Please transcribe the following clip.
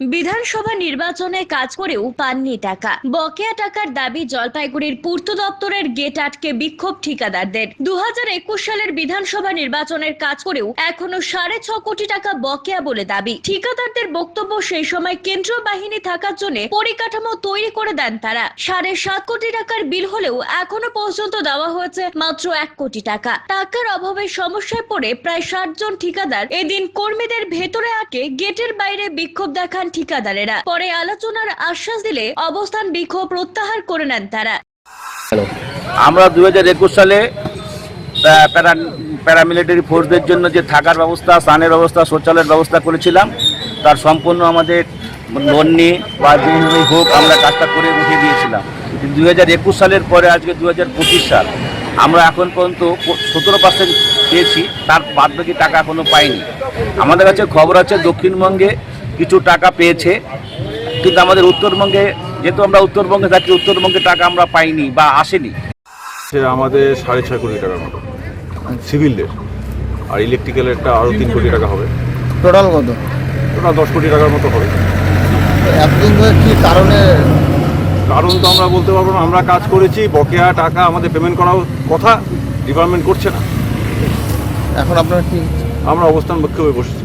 বিধানসভা নির্বাচনে কাজ করেও পাননি টাকা। বকেয়া টাকার দাবি জলপাইগুড়ির পূর্ত দপ্তরের গেট আটকে বিক্ষোভ ঠিকাদারদের। দু সালের বিধানসভা নির্বাচনের কাজ করেও এখনও সাড়ে ছ কোটি টাকা বকেয়া বলে দাবি। ঠিকাদারদের বক্তব্য সেই সময় কেন্দ্রীয় বাহিনী থাকার জন্য পরিকাঠামো তৈরি করে দেন তারা। সাড়ে সাত কোটি টাকার বিল হলেও এখনও পর্যন্ত দেওয়া হয়েছে মাত্র এক কোটি টাকা। টাকার অভাবে সমস্যায় পড়ে প্রায় ষাট জন ঠিকাদার এদিন কর্মীদের ভেতরে আটকে গেটের বাইরে বিক্ষোভ দেখান ঠিকাদারেরা। পরে আলোচনার আশ্বাস দিলে অবস্থান বিক্ষোভ প্রত্যাহার করে নেন তারা। আমরা দু হাজার একুশ সালে প্যারা, প্যারামিলিটারি ফোর্সদের জন্য যে থাকার ব্যবস্থা, স্নানের ব্যবস্থা, শৌচালয়ের ব্যবস্থা করেছিলাম, তার সম্পূর্ণ আমাদের লোন নিয়ে বা যেভাবেই হোক, আমরা কাজটা করে উঠিয়ে দিয়েছিলাম দু হাজার একুশ সালের পরে, আজকে দু হাজার পঁচিশ সাল, আমরা এখন পর্যন্ত সতেরো পার্সেন্ট পেয়েছি, তার বাদ বাকি টাকা এখনও পাইনি। আমাদের কাছে খবর আছে দক্ষিণবঙ্গে কিছু টাকা পেয়েছে। কিন্তু আমাদের উত্তরবঙ্গে যেহেতু আমরা উত্তরবঙ্গে থাকি উত্তরবঙ্গে টাকা আমরা পাইনি বা আসেনি। সে আমাদের সাড়ে ছয় কোটি টাকার মতো সিভিলের আর ইলেকট্রিক্যালেরটা আরও তিন কোটি টাকা হবে। টোটাল কত? ওটা দশ কোটি টাকার মতো হবে। এতদিন ধরে কি কারণে? কারণ তো আমরা বলতে পারব না আমরা কাজ করেছি বকেয়া টাকা আমাদের পেমেন্ট করার কথা ডিপার্টমেন্ট করছে না। এখন আপনার কি আমরা অবস্থান বিক্ষোভে বসেছি।